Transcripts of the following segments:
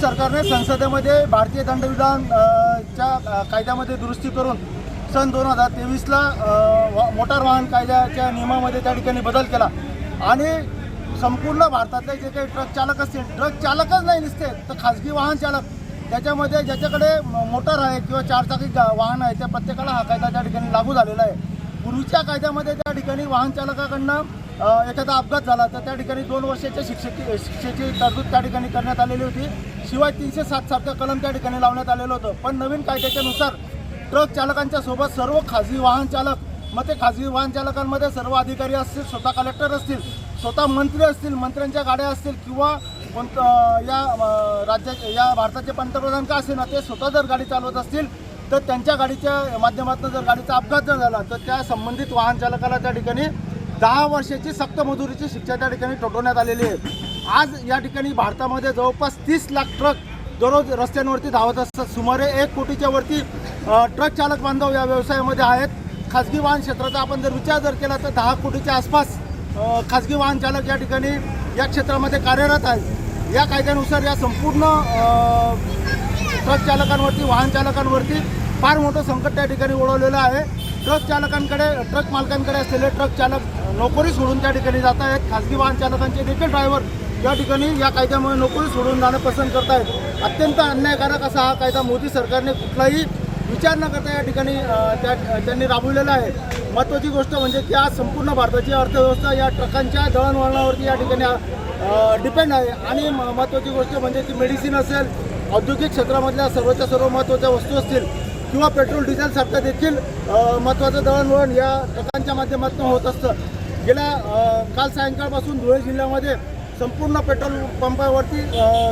सरकारने संसदेमध्ये भारतीय दंडविधान च्या कायद्यामध्ये दुरुस्ती करून सन दोन हजार तेवीसला मोटार वाहन कायद्याच्या नियमामध्ये त्या ठिकाणी बदल केला. आणि संपूर्ण भारतातले जे काही ट्रक चालक असतील ट्रक चालकच नाही दिसते तर खाजगी वाहन चालक. त्याच्यामध्ये ज्याच्याकडे मोटार आहे किंवा चारचाकी वाहन आहे त्या प्रत्येकाला हा कायदा त्या ठिकाणी लागू झालेला आहे. पूर्वीच्या कायद्यामध्ये त्या ठिकाणी वाहन चालकाकडनं एखादा अपघात झाला तर त्या ठिकाणी दोन वर्षाच्या शिक्षेची शिक्षेची तरतूद त्या ठिकाणी करण्यात आलेली होती. शिवाय तीनशे सात सातचं कलम त्या ठिकाणी लावण्यात आलेलं होतं. पण नवीन कायद्याच्यानुसार ट्रक चालकांच्या सोबत सर्व खाजगी वाहन चालक मग ते खाजगी वाहन चालकांमध्ये सर्व अधिकारी असतील स्वतः कलेक्टर असतील स्वतः मंत्री असतील मंत्र्यांच्या गाड्या असतील किंवा कोणतं या राज्याचे या भारताचे पंतप्रधान का असेल ना ते स्वतः जर गाडी चालवत असतील तर त्यांच्या गाडीच्या माध्यमातून जर गाडीचा अपघात जर झाला तर त्या संबंधित वाहन चालकाला त्या ठिकाणी दहा वर्षाची सक्त मजुरीची शिक्षा त्या ठिकाणी ठोठवण्यात आलेली आहे. आज या ठिकाणी भारतामध्ये जवळपास तीस लाख ट्रक दररोज रस्त्यांवरती धावत असतात. सुमारे एक कोटीच्या वरती ट्रक चालक बांधव या व्यवसायामध्ये आहेत. खाजगी वाहन क्षेत्राचा आपण जर विचार जर केला तर दहा कोटीच्या आसपास खाजगी वाहन चालक या ठिकाणी या क्षेत्रामध्ये कार्यरत आहेत. या कायद्यानुसार या संपूर्ण ट्रक चालकांवरती वाहन चालकांवरती फार मोठं संकट त्या ठिकाणी ओढवलेलं आहे. ट्रक चालकांकडे ट्रक मालकांकडे असलेले ट्रक चालक नोकरी सोडून त्या ठिकाणी जात आहेत. खाजगी वाहन चालकांचे देखील ड्रायव्हर या ठिकाणी या कायद्यामुळे नोकरी सोडून जाणं पसंत करत आहेत. अत्यंत अन्यायकारक असा हा कायदा मोदी सरकारने कुठलाही विचार न करता या ठिकाणी त्या त्यांनी राबवलेला आहे. महत्त्वाची गोष्ट म्हणजे की आज संपूर्ण भारताची अर्थव्यवस्था या ट्रकांच्या दळणवळणावरती या ठिकाणी डिपेंड आहे. आणि म- महत्त्वाची गोष्ट म्हणजे की मेडिसिन असेल औद्योगिक क्षेत्रामधल्या सर्वच्या सर्व महत्त्वाच्या वस्तू असतील किंवा पेट्रोल डिझेलसारखं देखील महत्त्वाचं दळणवळण या ट्रकांच्या माध्यमातून होत असतं. गेल्या काल सायंकाळपासून धुळे जिल्ह्यामध्ये संपूर्ण पेट्रोल पंपावरती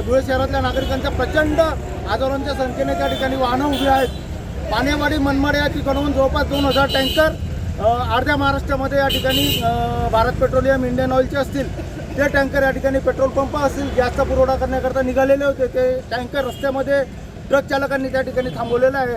धुळे शहरातल्या नागरिकांच्या प्रचंड आजारांच्या संख्येने त्या ठिकाणी वाहनं उभी आहेत. पानेवाडी मनमाड या ठिकाणाहून जवळपास दोन हजार टँकर अर्ध्या महाराष्ट्रामध्ये या ठिकाणी भारत पेट्रोलियम इंडियन ऑइलचे असतील. ते टँकर या ठिकाणी पेट्रोल पंप असतील गॅसचा पुरवठा करण्याकरता निघालेले होते. ते टँकर रस्त्यामध्ये ट्रक चालकांनी त्या ठिकाणी थांबवलेलं आहे.